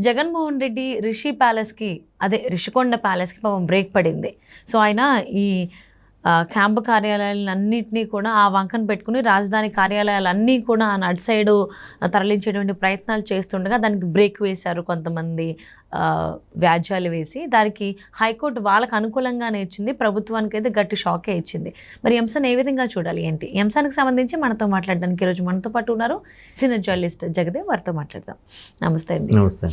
జగన్మోహన్ రెడ్డి రిషి ప్యాలెస్కి అదే రిషికొండ ప్యాలెస్కి పాపం బ్రేక్ పడింది. సో ఆయన ఈ క్యాంపు కార్యాలయాలన్నింటినీ కూడా ఆ వంకను పెట్టుకుని రాజధాని కార్యాలయాలన్నీ కూడా ఆ అటు సైడు తరలించేటువంటి ప్రయత్నాలు చేస్తుండగా దానికి బ్రేక్ వేశారు కొంతమంది వ్యాజ్యాలు వేసి. దానికి హైకోర్టు వాళ్ళకి అనుకూలంగానే ఇచ్చింది ప్రభుత్వానికి అయితే గట్టి షాకే ఇచ్చింది. మరి అంశాన్ని ఏ విధంగా చూడాలి ఏంటి? అంశానికి సంబంధించి మనతో మాట్లాడడానికి ఈరోజు మనతో పాటు ఉన్నారు సీనియర్ జర్నలిస్ట్ జగదేవ్ వారితో మాట్లాడదాం. నమస్తే అండి. నమస్తే.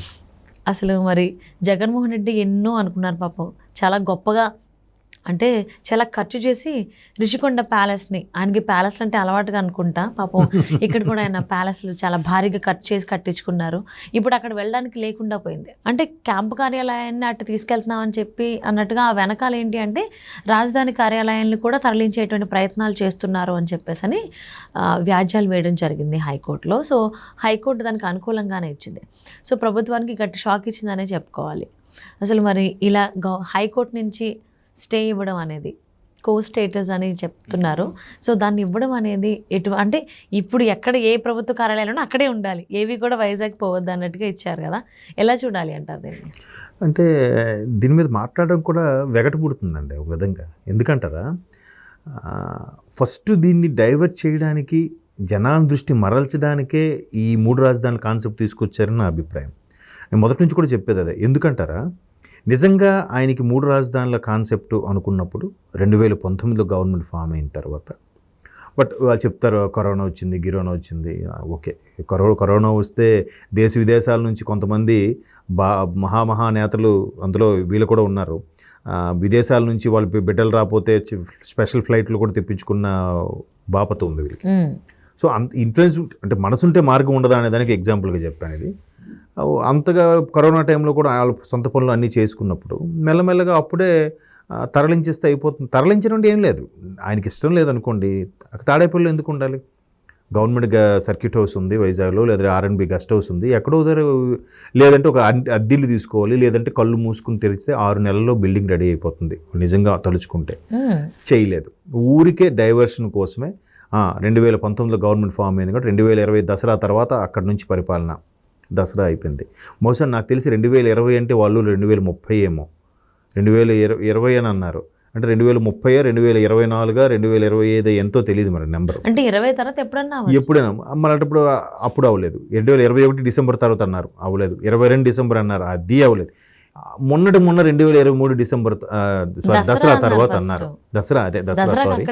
అసలు మరి జగన్మోహన్ రెడ్డి ఎన్నో అనుకున్నారు పాపం. చాలా గొప్పగా అంటే చాలా ఖర్చు చేసి రిషికొండ ప్యాలెస్ని ఆయనకి ప్యాలెస్ అంటే అలవాటుగా అనుకుంటా పాపం ఇక్కడ కూడా ఆయన ప్యాలెస్లు చాలా భారీగా ఖర్చు చేసి కట్టించుకున్నారు. ఇప్పుడు అక్కడ వెళ్ళడానికి లేకుండా పోయింది. అంటే క్యాంపు కార్యాలయాన్ని అటు తీసుకెళ్తున్నామని చెప్పి అన్నట్టుగా ఆ వెనకాల ఏంటి అంటే రాజధాని కార్యాలయాన్ని కూడా తరలించేటువంటి ప్రయత్నాలు చేస్తున్నారు అని చెప్పేసి అని వ్యాజ్యాలు వేయడం జరిగింది హైకోర్టులో. సో హైకోర్టు దానికి అనుకూలంగానే ఇచ్చింది. సో ప్రభుత్వానికి గట్టి షాక్ ఇచ్చిందనే చెప్పుకోవాలి. అసలు మరి ఇలా గౌ హైకోర్టు నుంచి స్టే ఇవ్వడం అనేది కో స్టేటస్ అని చెప్తున్నారు. సో దాన్ని ఇవ్వడం అనేది ఎటు అంటే ఇప్పుడు ఎక్కడ ఏ ప్రభుత్వ కార్యాలయంలో అక్కడే ఉండాలి. ఏవి కూడా వైజాగ్ పోవద్దు అన్నట్టుగా ఇచ్చారు కదా. ఎలా చూడాలి అంటారు దీన్ని? అంటే దీని మీద మాట్లాడడం కూడా వెగట పుడుతుందండి ఒక విధంగా. ఎందుకంటారా? ఫస్ట్ దీన్ని డైవర్ట్ చేయడానికి జనాల దృష్టి మరల్చడానికే ఈ మూడు రాజధానుల కాన్సెప్ట్ తీసుకొచ్చారని నా అభిప్రాయం. నేను మొదటి నుంచి కూడా చెప్పేది అదే. ఎందుకంటారా? నిజంగా ఆయనకి మూడు రాజధానుల కాన్సెప్ట్ అనుకున్నప్పుడు రెండు వేల పంతొమ్మిదిలో గవర్నమెంట్ ఫామ్ అయిన తర్వాత బట్ వాళ్ళు చెప్తారు కరోనా వచ్చింది గిరోనా వచ్చింది. ఓకే. కరో కరోనా వస్తే దేశ విదేశాల నుంచి కొంతమంది బా మహామహా నేతలు అందులో వీళ్ళు కూడా ఉన్నారు. విదేశాల నుంచి వాళ్ళు బిడ్డలు రాకపోతే స్పెషల్ ఫ్లైట్లు కూడా తెప్పించుకున్న బాపత ఉంది వీళ్ళకి. సో అంత ఇన్ఫ్లుయెన్స్ అంటే మనసుంటే మార్గం ఉండదా అనే దానికి ఎగ్జాంపుల్గా చెప్పాను ఇది. అంతగా కరోనా టైంలో కూడా వాళ్ళ సొంత పనులు అన్నీ చేసుకున్నప్పుడు మెల్లమెల్లగా అప్పుడే తరలించేస్తే అయిపోతుంది. తరలించడం ఏం లేదు. ఆయనకి ఇష్టం లేదనుకోండి తాడేపల్లిలో ఎందుకు ఉండాలి? గవర్నమెంట్ గా- సర్క్యూట్ హౌస్ ఉంది వైజాగ్లో లేదా ఆర్ఎన్బి గెస్ట్ హౌస్ ఉంది. ఎక్కడో దగ్గర లేదంటే ఒక అన్- అద్దెలు తీసుకోవాలి లేదంటే కళ్ళు మూసుకుని తెరిస్తే ఆరు నెలల్లో బిల్డింగ్ రెడీ అయిపోతుంది. నిజంగా తలుచుకుంటే. చేయలేదు. ఊరికే డైవర్షన్ కోసమే రెండు వేల పంతొమ్మిదిలో గవర్నమెంట్ ఫామ్ అయింది కాబట్టి రెండు వేల ఇరవై దసరా తర్వాత అక్కడి నుంచి పరిపాలన. దసరా అయిపోయింది. బహుశా నాకు తెలిసి రెండు వేల ఇరవై అంటే వాళ్ళు రెండు వేల ముప్పై ఏమో. రెండు వేల ఇరవై ఇరవై అని అన్నారు. అంటే రెండు వేల ముప్పై రెండు వేల ఇరవై నాలుగా రెండు వేల ఇరవై ఐదు ఎంతో తెలియదు మరి నెంబర్. అంటే ఇరవై తర్వాత ఎప్పుడన్నా. ఎప్పుడైనా మళ్ళీ అప్పుడు అవ్వలేదు. రెండు వేల ఇరవై ఒకటి డిసెంబర్ తర్వాత అన్నారు అవ్వలేదు. ఇరవై రెండు డిసెంబర్ అన్నారు అది అవ్వలేదు. మొన్నటి మొన్న రెండు వేల ఇరవై మూడు డిసెంబర్ దసరా తర్వాత. అన్నారు. దసరా అదే దసరా సారీ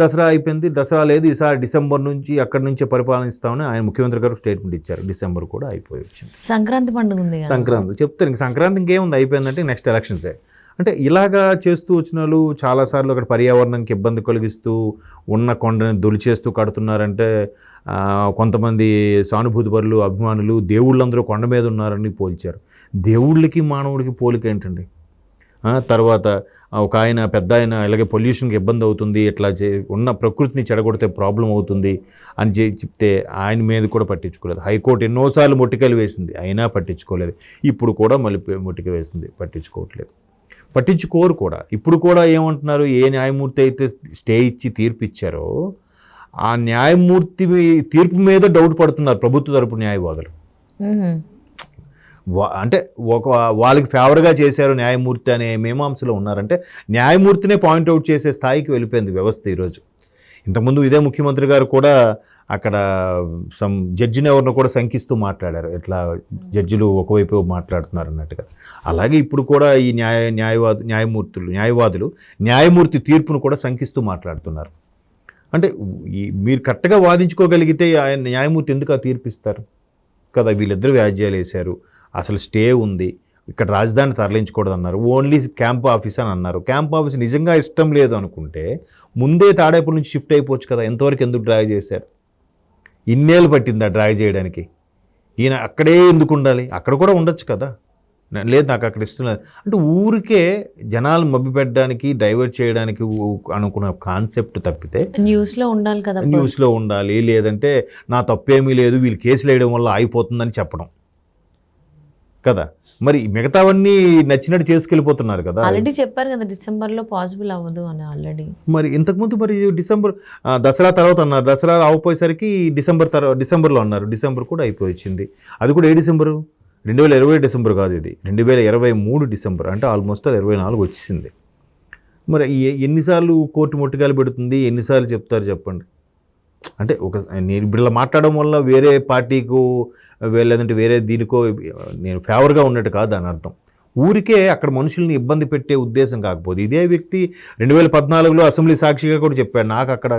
దసరా అయిపోయింది. దసరా లేదు. ఈసారి డిసెంబర్ నుంచి అక్కడి నుంచే పరిపాలన ఇస్తామని ఆయన ముఖ్యమంత్రి గారు స్టేట్మెంట్ ఇచ్చారు. డిసెంబర్ కూడా అయిపోయి వచ్చింది. సంక్రాంతి పండుగ ఉంది. సంక్రాంతి. చెప్తారు ఇంక సంక్రాంతి ఇంకేముంది అయిపోయిందంటే నెక్స్ట్ ఎలక్షన్సే. అంటే ఇలాగా చేస్తూ వచ్చిన వాళ్ళు చాలాసార్లు అక్కడ పర్యావరణానికి ఇబ్బంది కలిగిస్తూ ఉన్న కొండని దొలిచేస్తూ కడుతున్నారంటే కొంతమంది సానుభూతి పరులు అభిమానులు దేవుళ్ళందరూ కొండ మీద ఉన్నారని పోల్చారు. దేవుళ్ళకి మానవుడికి పోలిక ఏంటండి? తర్వాత ఒక ఆయన పెద్ద ఆయన ఇలాగే పొల్యూషన్కి ఇబ్బంది అవుతుంది ఇట్లా చే ఉన్న ప్రకృతిని చెడగొడితే ప్రాబ్లం అవుతుంది అని చెప్తే ఆయన మీద కూడా పట్టించుకోలేదు. హైకోర్టు ఎన్నోసార్లు మొట్టికలు వేసింది అయినా పట్టించుకోలేదు. ఇప్పుడు కూడా మళ్ళీ మొట్టిక వేసింది పట్టించుకోవట్లేదు. పట్టించుకోరు కూడా. ఇప్పుడు కూడా ఏమంటున్నారు ఏ న్యాయమూర్తి అయితే స్టే ఇచ్చి తీర్పు ఇచ్చారో ఆ న్యాయమూర్తి తీర్పు మీద డౌట్ పడుతున్నారు ప్రభుత్వ తరపు న్యాయవాదులు. అంటే ఒక వాళ్ళకి ఫేవర్గా చేశారు న్యాయమూర్తి అనే మీమాంసలో ఉన్నారంటే న్యాయమూర్తినే పాయింట్అవుట్ చేసే స్థాయికి వెళ్ళిపోయింది వ్యవస్థ ఈరోజు. ఇంతకుముందు ఇదే ముఖ్యమంత్రి గారు కూడా అక్కడ సమ్ జడ్జిని ఎవరినో కూడా శంకిస్తూ మాట్లాడారు. ఇట్లా జడ్జిలు ఒకవైపు మాట్లాడుతున్నారు అన్నట్టుగా. అలాగే ఇప్పుడు కూడా ఈ న్యాయ న్యాయవాదు న్యాయమూర్తులు న్యాయవాదులు న్యాయమూర్తి తీర్పును కూడా శంకిస్తూ మాట్లాడుతున్నారు. అంటే ఈ మీరు కరెక్ట్గా వాదించుకోగలిగితే ఆయన న్యాయమూర్తి ఎందుకు ఆ తీర్పిస్తారు? కదా వీళ్ళిద్దరు వ్యాజ్యాలు వేశారు. అసలు స్టే ఉంది. ఇక్కడ రాజధాని తరలించకూడదు అన్నారు ఓన్లీ క్యాంప్ ఆఫీస్ అని అన్నారు. క్యాంప్ ఆఫీస్ నిజంగా ఇష్టం లేదు అనుకుంటే ముందే తాడేపల్లి నుంచి షిఫ్ట్ అయిపోవచ్చు కదా. ఎంతవరకు ఎందుకు డ్రాగ్ చేశారు? ఇన్నేళ్ళు పట్టిందా డ్రాగ్ చేయడానికి. ఈయన అక్కడే ఎందుకు ఉండాలి? అక్కడ కూడా ఉండొచ్చు కదా. లేదు నాకు అక్కడ ఇష్టం లేదు. అంటే ఊరికే జనాలు మభ్యపెట్టడానికి డైవర్ట్ చేయడానికి అనుకున్న కాన్సెప్ట్ తప్పితే న్యూస్లో ఉండాలి కదా న్యూస్లో ఉండాలి. లేదంటే నా తప్పేమీ లేదు. వీళ్ళు కేసులు వేయడం వల్ల అయిపోతుందని చెప్పడం. కదా. మరి మిగతావన్నీ నచ్చినట్టు చేసుకెళ్ళిపోతున్నారు కదా. ఆల్రెడీ చెప్పారు కదా డిసెంబర్లో పాసిబుల్ అవ్వదు అని ఆల్రెడీ. మరి ఇంతకుముందు మరి డిసెంబర్ దసరా తర్వాత అన్నారు. దసరా అయిపోయేసరికి డిసెంబర్ తర్వాత డిసెంబర్లో అన్నారు. డిసెంబర్ కూడా అయిపోయి వచ్చింది అది కూడా ఏ డిసెంబరు? రెండు వేల ఇరవై డిసెంబర్ కాదు ఇది. రెండు వేల ఇరవై మూడు డిసెంబర్. అంటే ఆల్మోస్ట్ ఇరవై నాలుగు వచ్చేసింది మరి ఎన్నిసార్లు కోర్టు ముట్టుకాయలు పెడుతుంది? ఎన్నిసార్లు చెప్తారు చెప్పండి. అంటే ఒక నేను ఇప్పుడు ఇలా మాట్లాడడం వల్ల వేరే పార్టీకు లేదంటే వేరే దీనికో నేను ఫేవర్గా ఉన్నట్టు కాదు దాని అర్థం. ఊరికే అక్కడ మనుషుల్ని ఇబ్బంది పెట్టే ఉద్దేశం కాకపోతే ఇదే వ్యక్తి రెండు వేల పద్నాలుగులో అసెంబ్లీ సాక్షిగా కూడా చెప్పాడు నాకు అక్కడ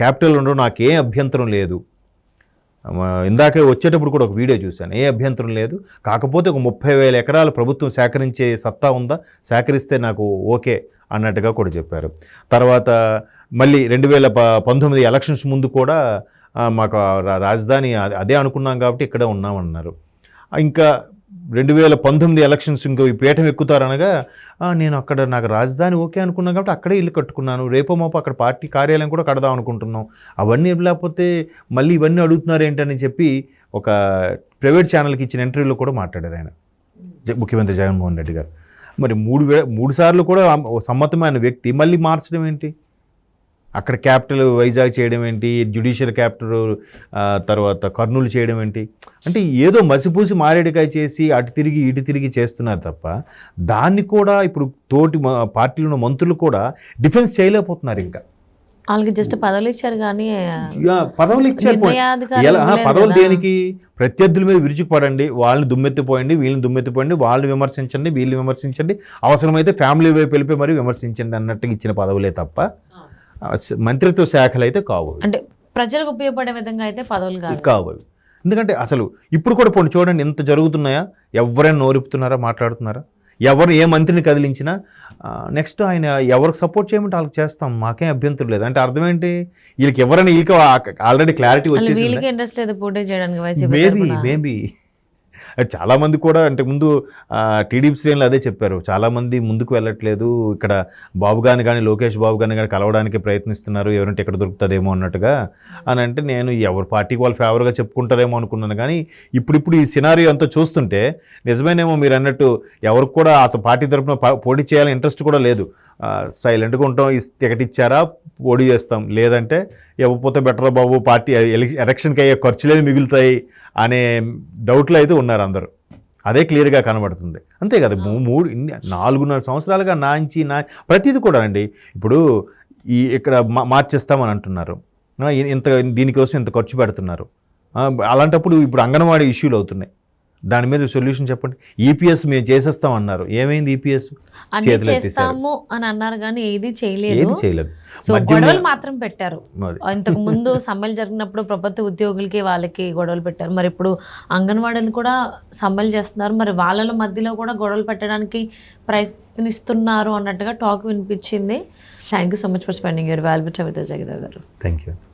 క్యాపిటల్ ఉండడం నాకేం అభ్యంతరం లేదు. ఇందాకే వచ్చేటప్పుడు కూడా ఒక వీడియో చూశాను ఏ అభ్యంతరం లేదు. కాకపోతే ఒక ముప్పై వేల ఎకరాలు ప్రభుత్వం సేకరించే సత్తా ఉందా? సేకరిస్తే నాకు ఓకే అన్నట్టుగా కూడా చెప్పారు. తర్వాత మళ్ళీ రెండు వేల ప పంతొమ్మిది ఎలక్షన్స్ ముందు కూడా మాకు రాజధాని అదే- అదే అనుకున్నాం కాబట్టి ఇక్కడే ఉన్నామన్నారు. ఇంకా రెండు వేల పంతొమ్మిది ఎలక్షన్స్ ఇంకో ఈ పీఠం ఎక్కుతారనగా నేను అక్కడ నాకు రాజధాని ఓకే అనుకున్నాను కాబట్టి అక్కడే ఇల్లు కట్టుకున్నాను. రేపో మాపు అక్కడ పార్టీ కార్యాలయం కూడా కడదాం అనుకుంటున్నాం. అవన్నీ లేకపోతే మళ్ళీ ఇవన్నీ అడుగుతున్నారు ఏంటని చెప్పి ఒక ప్రైవేట్ ఛానల్కి ఇచ్చిన ఇంటర్వ్యూలో కూడా మాట్లాడారు ఆయన. ముఖ్యమంత్రి జగన్మోహన్ రెడ్డి గారు. మరి మూడు వే మూడు సార్లు కూడా సమ్మతమైన వ్యక్తి. మళ్ళీ మార్చడం ఏంటి? అక్కడ క్యాపిటల్ వైజాగ్ చేయడం ఏంటి? జ్యుడిషియల్ క్యాపిటల్ తర్వాత కర్నూలు చేయడం ఏంటి? అంటే ఏదో మసిపూసి మారేడుకాయ చేసి అటు తిరిగి ఇటు తిరిగి చేస్తున్నారు తప్ప దాన్ని కూడా ఇప్పుడు తోటి పార్టీలో ఉన్న మంత్రులు కూడా డిఫెన్స్ చేయలేకపోతున్నారు ఇంకా. వాళ్ళకి జస్ట్ పదవులు ఇచ్చారు కానీ పదవులు ఇచ్చారు పదవులు. దేనికి? ప్రత్యర్థుల మీద విరుచుకుపడండి వాళ్ళని దుమ్మెత్తిపోయండి వీళ్ళని దుమ్మెత్తిపోయండి వాళ్ళని విమర్శించండి వీళ్ళని విమర్శించండి అవసరమైతే ఫ్యామిలీ వైపు వెళ్ళిపోయి మరి విమర్శించండి అన్నట్టుగా ఇచ్చిన పదవులే తప్ప మంత్రిత్వ శాఖలు అయితే కావు. అంటే ప్రజలకు ఉపయోగపడే విధంగా అయితే పదవులు కావు. ఎందుకంటే అసలు ఇప్పుడు కూడా పోనీ చూడండి ఇంత జరుగుతున్నాయా? ఎవరైనా నోరుపుతున్నారా మాట్లాడుతున్నారా? ఎవరు ఏ మంత్రిని కదిలించినా నెక్స్ట్ ఆయన ఎవరికి సపోర్ట్ చేయమంటే వాళ్ళకి చేస్తాం మాకేం అభ్యంతరం లేదు. అంటే అర్థం ఏంటి వీళ్ళకి ఎవరైనా వీళ్ళకి ఆల్రెడీ క్లారిటీ వాళ్ళు వచ్చేసింది. వీళ్ళకి ఇంట్రెస్ట్ లేదు పోటీ చేయడానికి వైసీపీ మేబీ. మేబీ చాలామంది కూడా అంటే ముందు టీడీపీ శ్రేణులు అదే చెప్పారు. చాలామంది ముందుకు వెళ్ళట్లేదు. ఇక్కడ బాబు గాని కానీ లోకేష్ బాబు గాని కానీ కలవడానికి ప్రయత్నిస్తున్నారు. ఎవరంటే ఎక్కడ దొరుకుతుందేమో అన్నట్టుగా అని అంటే నేను ఎవరి పార్టీకి వాళ్ళు ఫేవర్గా చెప్పుకుంటారేమో అనుకున్నాను. కానీ ఇప్పుడిప్పుడు ఈ సినారీ అంతా చూస్తుంటే నిజమేనేమో మీరు అన్నట్టు ఎవరికి కూడా అసలు పార్టీ తరపున పా- పోటీ చేయాలని ఇంట్రెస్ట్ కూడా లేదు. సైలెంట్గా ఉంటాం. ఈ టికెట్ ఇచ్చారా? పోటీ చేస్తాం. లేదంటే ఇవ్వకపోతే బెటర్ బాబు. పార్టీ ఎలక్షన్కి అయ్యే ఖర్చులేని మిగులుతాయి అనే డౌట్లో అయితే ఉన్నారు. అందరూ. అదే క్లియర్గా కనబడుతుంది. అంతే కదా మూ- మూడు నాలుగున్నర సంవత్సరాలుగా నాంచి నా ప్రతిదీ కూడా అండి. ఇప్పుడు ఈ ఇక్కడ మా- మార్చేస్తామని అంటున్నారు. ఇంత దీనికోసం ఇంత ఖర్చు పెడుతున్నారు. అలాంటప్పుడు ఇప్పుడు అంగన్వాడీ ఇష్యూలు అవుతున్నాయి. దాని మీద సొల్యూషన్ చెప్పండి. ఈపీఎస్ మేము చేసేస్తాం అన్నారు ఏమైంది ఈపీఎస్ ఎత్తేసారు చేస్తాము అని అన్నారు కానీ ఏది చేయలేదు. ఏది చేయలేదు. గొడవలు మాత్రం పెట్టారు. ఇంతకు ముందు సమ్మెలు జరిగినప్పుడు ప్రభుత్వ ఉద్యోగులకి వాళ్ళకి గొడవలు పెట్టారు. మరి ఇప్పుడు అంగన్వాడీలు కూడా సమ్మెలు చేస్తున్నారు. మరి వాళ్ళ మధ్యలో కూడా గొడవలు పెట్టడానికి ప్రయత్నిస్తున్నారు అన్నట్టుగా టాక్ వినిపించింది. Thank you so much for spending your value with Jagadev garu thank you